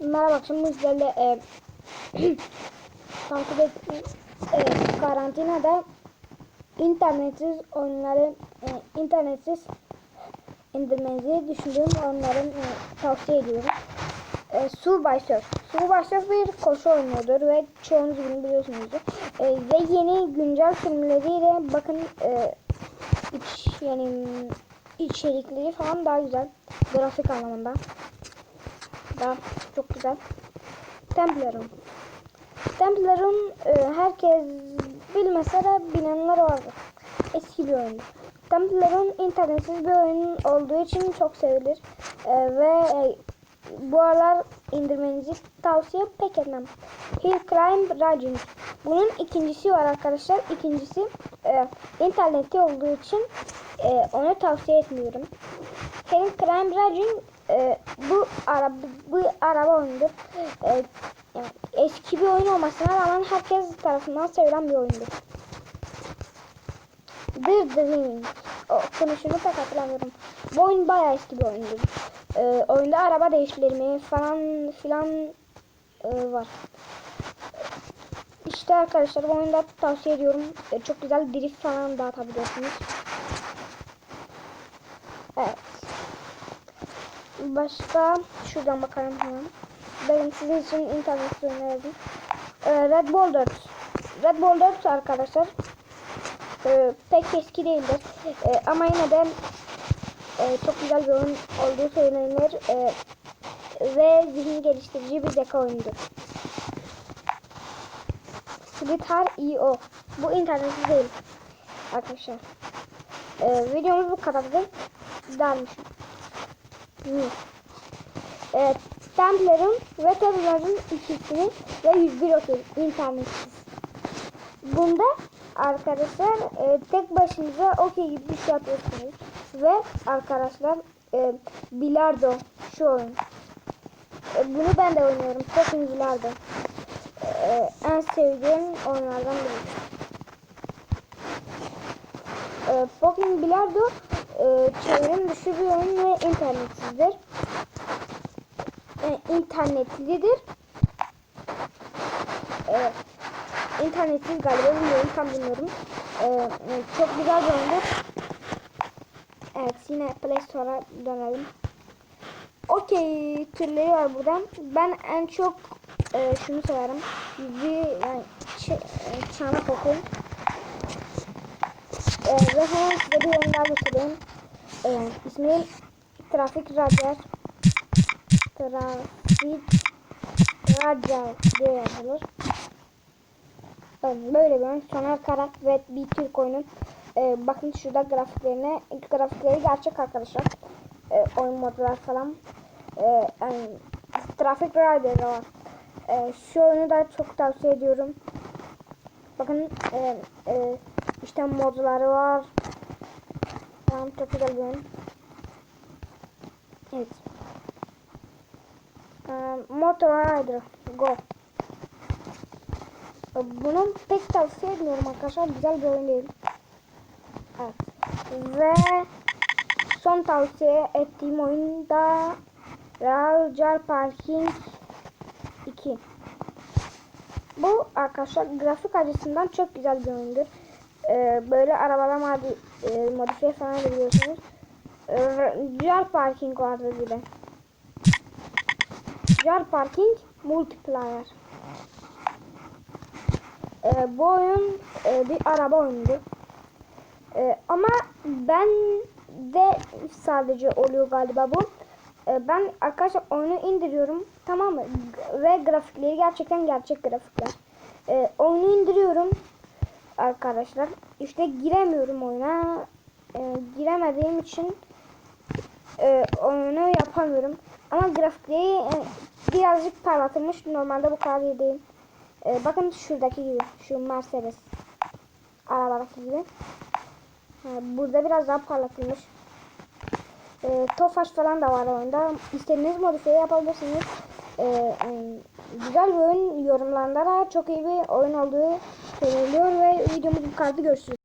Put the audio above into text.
Merhaba akşam sizlerle e, takip et, e, karantinada internetsiz oyunları e, internetsiz indirmenizi düşündüğüm oyunları e, tavsiye ediyorum. E, Su by Surf. Su by Surf bir koşu oyunudur ve çoğunuz bunu biliyorsunuzdur. E, ve yeni güncel filmleriyle bakın e, iç, yani içerikleri falan daha güzel. Grafik anlamında. Daha çok güzel. Templar'ın. Templar'ın e, herkes bilmese de bilenler vardır. Eski bir oyundur. Templar'ın internetsiz bir oyun olduğu için çok sevilir. E, ve e, bu aralar indirmenizi tavsiye pek etmem. Hill Crime Raging. Bunun ikincisi var arkadaşlar. İkincisi e, internette olduğu için e, onu tavsiye etmiyorum. Hill Crime Raging e, bu araba bu araba oyundur. E, yani eski bir oyun olmasına rağmen herkes tarafından sevilen bir oyundur. The Dream. O, konuşunu pek hatırlamıyorum. Bu oyun bayağı eski bir oyundur. E, oyunda araba değiştirme falan filan e, var. İşte arkadaşlar bu oyunda tavsiye ediyorum. E, çok güzel drift falan dağıtabilirsiniz. Evet. Başka şuradan bakalım hemen. Benim sizin için internet önerdim. Ee, Red Bull 4. Red Bull 4 arkadaşlar e, pek eski değildir. E, ama yine de e, çok güzel bir oyun olduğu söylenir. E, ve zihin geliştirici bir zeka oyunudur. Slitar IO. Bu internetsiz değil. Arkadaşlar. E, videomuz bu kadardı. Dermişim. Evet, Templar'ın ve Templar'ın ikisini ve 101 okey internetsiz. Bunda arkadaşlar e, tek başınıza okey gibi bir şey yapıyorsunuz. Ve arkadaşlar e, bilardo şu oyun. E, bunu ben de oynuyorum. Fucking bilardo. E, en sevdiğim oyunlardan biri. E, Fucking bilardo e, çevrim dışı bir oyun ve internetsizdir. E, internetlidir. E, internetsiz galiba bilmiyorum tam bilmiyorum. E, e, çok güzel bir oyundur. Evet yine Play Store'a dönelim. Okey türleri var buradan. Ben en çok e, şunu severim. Bir yani e, çanak okuyun. E, ve hemen size bir oyun daha göstereyim. E, ismi Trafik Radar. Trafik Radar diye yazılır. Evet, böyle bir oyun. Soner Karak ve bir Türk oyunu. E, bakın şurada grafiklerine. İlk grafikleri gerçek arkadaşlar. E, oyun modlar falan. E, yani, Trafik Radar var. E, şu oyunu da çok tavsiye ediyorum. Bakın e, e, işte modları var. Tamam çok güzel bir. Evet. Ee, Motor Rider Go. Ee, Bunu pek tavsiye etmiyorum arkadaşlar. Güzel bir oyun değil. Evet. Ve son tavsiye ettiğim oyun da Real Jar Parking 2. Bu arkadaşlar grafik açısından çok güzel bir oyundur. Ee, böyle arabalar modi e, modifiye falan edebiliyorsunuz. Ee, Jar Parking vardı bir de. Jar Parking Multiplayer. Ee, bu oyun e, bir araba oyunudur. Ee, ama ben de sadece oluyor galiba bu. Ee, ben arkadaşlar oyunu indiriyorum tamam mı? Ve grafikleri gerçekten gerçek grafikler. Ee, oyunu indiriyorum arkadaşlar. İşte giremiyorum oyuna. Ee, giremediğim için e, oyunu yapamıyorum. Ama grafikleri e, birazcık parlatılmış. Normalde bu kadar iyi değil. E, bakın şuradaki gibi. Şu Mercedes arabadaki gibi. Ha, burada biraz daha parlatılmış. E, Tofaş falan da var oyunda. İstediğiniz modifiye yapabilirsiniz. E, e, güzel bir oyun yorumlarında da çok iyi bir oyun olduğu söyleniyor ve videomuz bu görüşürüz.